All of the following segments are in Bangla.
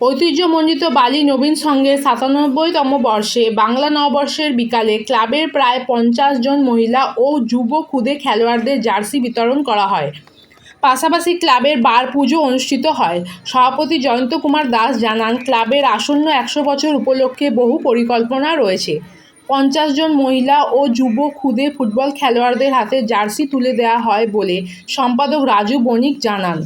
ঐতিহ্যমণ্ডিত বালি নবীন সঙ্গের সাতানব্বইতম বর্ষে বাংলা নববর্ষের বিকালে ক্লাবের প্রায় পঞ্চাশ জন মহিলা ও যুব খুদে খেলোয়াড়দের জার্সি বিতরণ করা হয়। পাশাপাশি ক্লাবের বার পুজো অনুষ্ঠিত হয়। সভাপতি জয়ন্ত কুমার দাস জানান, ক্লাবের আসন্ন একশো বছর উপলক্ষে বহু পরিকল্পনা রয়েছে। পঞ্চাশ জন মহিলা ও যুব খুদে ফুটবল খেলোয়াড়দের হাতে জার্সি তুলে দেওয়া হয় বলে সম্পাদক রাজু বণিক জানান।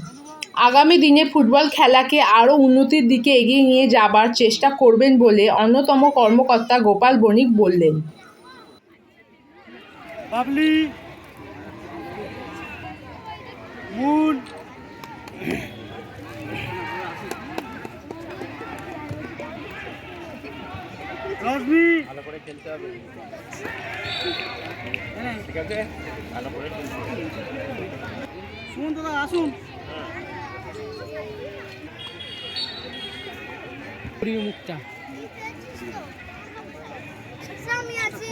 আগামী দিনে ফুটবল খেলাকে আরও উন্নতির দিকে এগিয়ে নিয়ে যাবার চেষ্টা করবেন বলে অন্যতম কর্মকর্তা গোপাল বণিক বললেন। বাবলি, মুন। রশ্মি শুনুন দাদা, আসুন। আমি আছি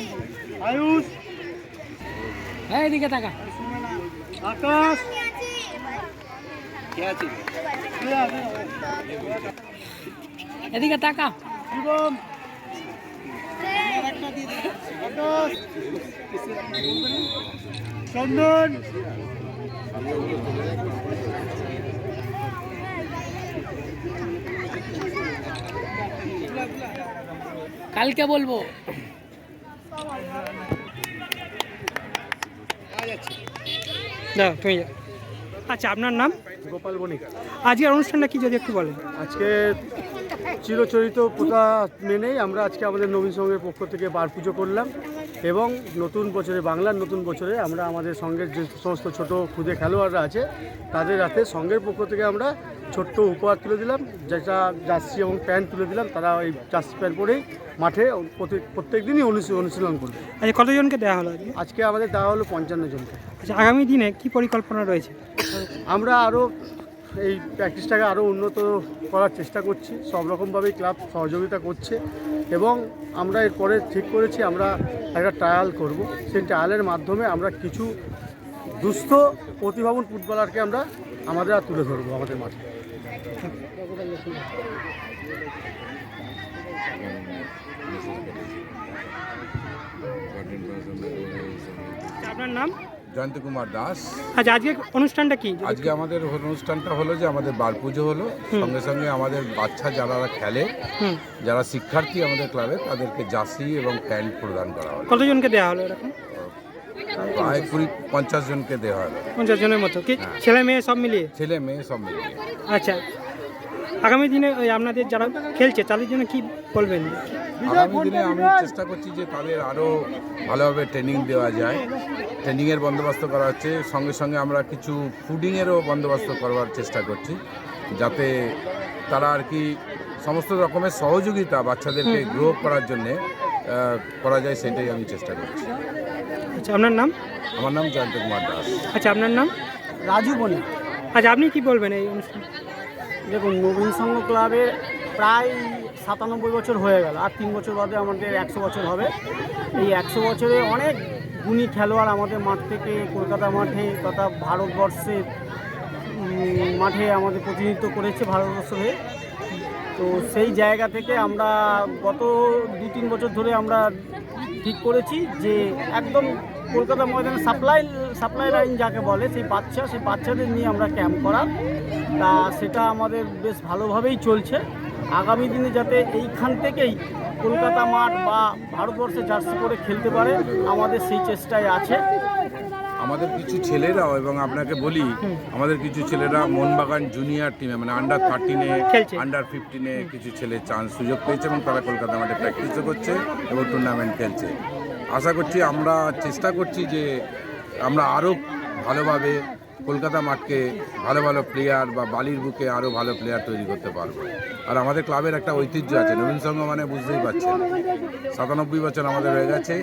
আয়ুষ। হ্যাঁ এদিকে তাকা। আকাশ। এদিকে তাকা। আকাশ চন্দন। কালকে বলব। না তুমি যাও। আচ্ছা আপনার নাম? গোপাল বণিক। আজকের অনুষ্ঠানটা কি যদি একটু বলেন। আজকে চিরচরিত প্রথা মেনেই আমরা আজকে আমাদের নবীন সংঘের পক্ষ থেকে বার পুজো করলাম এবং নতুন বছরে বাংলার নতুন বছরে আমরা আমাদের সঙ্গের যে সমস্ত ছোট ক্ষুদে খেলোয়াড়রা আছে তাদের হাতে সংঘের পক্ষ থেকে আমরা ছোট্ট উপহার তুলে দিলাম যেটা জার্সি এবং প্যান্ট তুলে দিলাম তারা ওই জার্সি প্যান্ট পরেই মাঠে প্রতি- প্রত্যেক দিনই অনুশী- অনুশীলন করবে। আচ্ছা কতজনকে দেওয়া হলো আজকে? আজকে আমাদের দেওয়া হলো পঞ্চান্ন জনকে। আচ্ছা আগামী দিনে কি পরিকল্পনা রয়েছে? আমরা আরও এই প্র্যাকটিসটাকে আরও উন্নত করার চেষ্টা করছি। সব রকমভাবেই ক্লাব সহযোগিতা করছে এবং আমরা এরপরে ঠিক করেছি, আমরা একটা ট্রায়াল করব। সেই ট্রায়ালের মাধ্যমে আমরা কিছু দুস্থ প্রতিভাবন ফুটবলারকে আমরা আমাদের আর তুলে ধরবো আমাদের মাঠে। আপনার নাম? জয়ন্ত কুমার দাস। আচ্ছা আজকে অনুষ্ঠানটা কি? আজকে আমাদের অনুষ্ঠানটা হলো যে আমাদের বার পুজো হলো। সঙ্গে সঙ্গে আমাদের বাচ্চা যারা খেলে যারা শিক্ষার্থী আমাদের ক্লাবে তাদেরকে জার্সি এবং প্যান্ট প্রদান করা হলো। কতজনকে দেওয়া হলো এরকম? প্রায় কুড়ি পঞ্চাশ জনকে দেওয়া হলো। পঞ্চাশ জনের মতো। কি ছেলে মেয়ে সব মিলিয়ে? ছেলে মেয়ে সব মিলিয়ে। আচ্ছা আগামী দিনে ওই আপনাদের যারা খেলছে তাদের জন্য কি বলবেন? আগামী দিনে আমি চেষ্টা করছি যে তাদের আরও ভালোভাবে ট্রেনিং দেওয়া যায়। ট্রেনিংয়ের বন্দোবস্ত করা হচ্ছে। সঙ্গে সঙ্গে আমরা কিছু ফুডিংয়েরও বন্দোবস্ত করবার চেষ্টা করছি যাতে তারা আর কি সমস্ত রকমের সহযোগিতা বাচ্চাদেরকে গ্রো করার জন্যে করা যায় সেটাই আমি চেষ্টা করছি। আচ্ছা আপনার নাম? আমার নাম জয়ন্ত কুমার দাস। আচ্ছা আপনার নাম? রাজু বণিক আচ্ছা আপনি কি বলবেন এই অনুষ্ঠান? দেখুন, নবীন সংঘ ক্লাবের প্রায় সাতানব্বই বছর হয়ে গেল, আর তিন বছর বাদে আমাদের একশো বছর হবে। এই একশো বছরে অনেক গুণী খেলোয়াড় আমাদের মাঠ থেকে কলকাতা মাঠে তথা ভারতবর্ষের মাঠে আমাদের প্রতিনিধিত্ব করেছে ভারতবর্ষ হয়ে। তো সেই জায়গা থেকে আমরা গত দু তিন বছর ধরে আমরা ঠিক করেছি যে একদম কলকাতা ময়দানে সাপ্লাই সাপ্লাই লাইন যাকে বলে সেই বাচ্চা সেই বাচ্চাদের নিয়ে আমরা ক্যাম্প করা। তা সেটা আমাদের বেশ ভালোভাবেই চলছে। আগামী দিনে যাতে এইখান থেকেই কলকাতা মাঠ বা ভারতবর্ষে জার্সি করে খেলতে পারে আমাদের সেই চেষ্টায় আছে। আমাদের কিছু ছেলেরাও এবং আপনাকে বলি আমাদের কিছু ছেলেরা মোহনবাগান জুনিয়র টিমে মানে আন্ডার থার্টিনে আন্ডার ফিফটিনে কিছু ছেলে চান্স সুযোগ পেয়েছে এবং তারা কলকাতা মাঠে প্র্যাকটিসও করছে এবং টুর্নামেন্ট খেলছে। আশা করছি আমরা চেষ্টা করছি যে আমরা আরও ভালোভাবে কলকাতা মাঠকে ভালো ভালো প্লেয়ার বা বালির বুকে আরও ভালো প্লেয়ার তৈরি করতে পারব। আর আমাদের ক্লাবের একটা ঐতিহ্য আছে নবীন সংঘ মানে বুঝতেই পারছেন। সাতানব্বই বছর আমাদের হয়ে গেছে,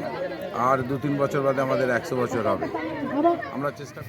আর দু তিন বছর বাদে আমাদের একশো বছর হবে। আমরা চেষ্টা